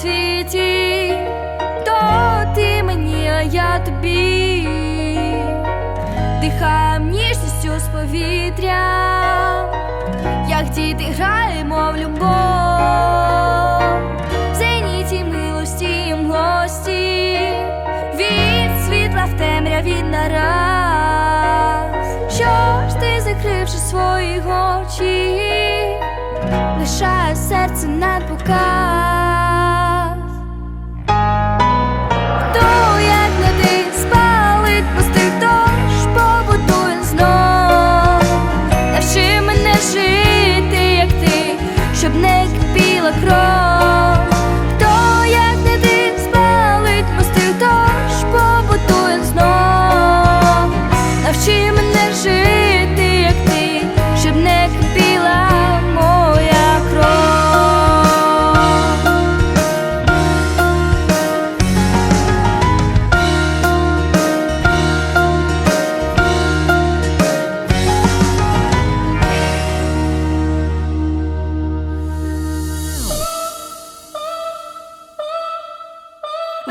світі, то ти мені, а я тобі, дихаєм ніжністю з повітря, як діти граємо в любов, в зеніті милості і млості, від світла в темряві нараз. Що ж ти закривши свої очі? Лишає серце над показ.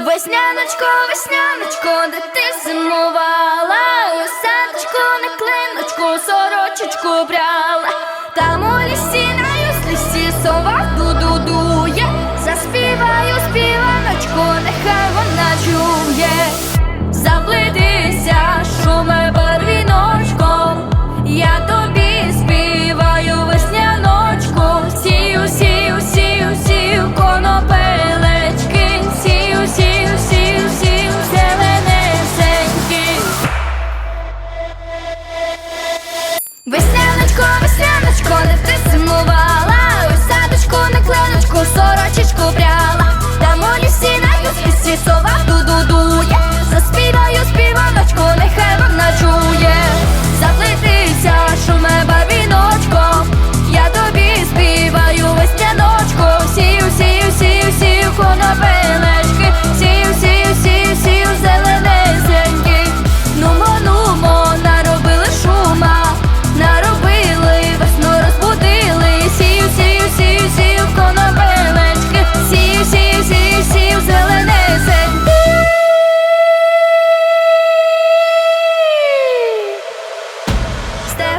Весняночко, весняночко, де ти зимувала, у садочку на клиночку, сорочечку брала, там у лісі на юслісі сова де ти зимувала,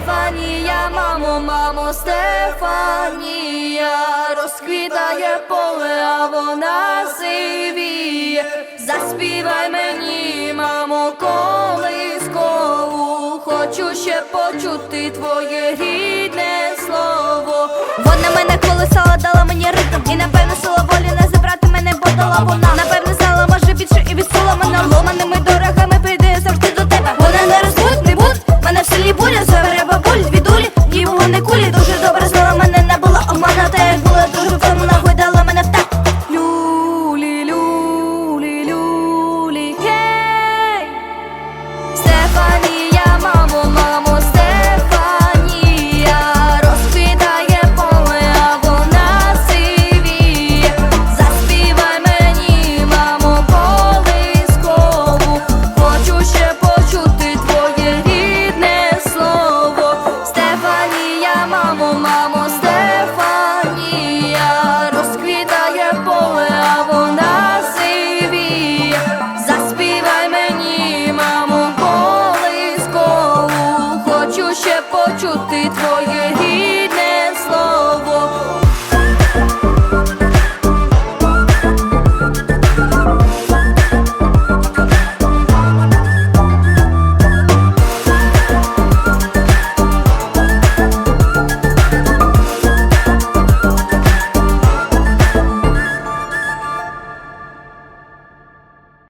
Стефанія, мамо, мамо, Стефанія, розквітає поле, а вона сивіє. Заспівай мені, мамо, колискову, хочу ще почути твоє рідне слово. Вона мене колесала, дала мені ритм, і напевно сила волі не забрати мене, бо дала вона. ще почути твоє рід.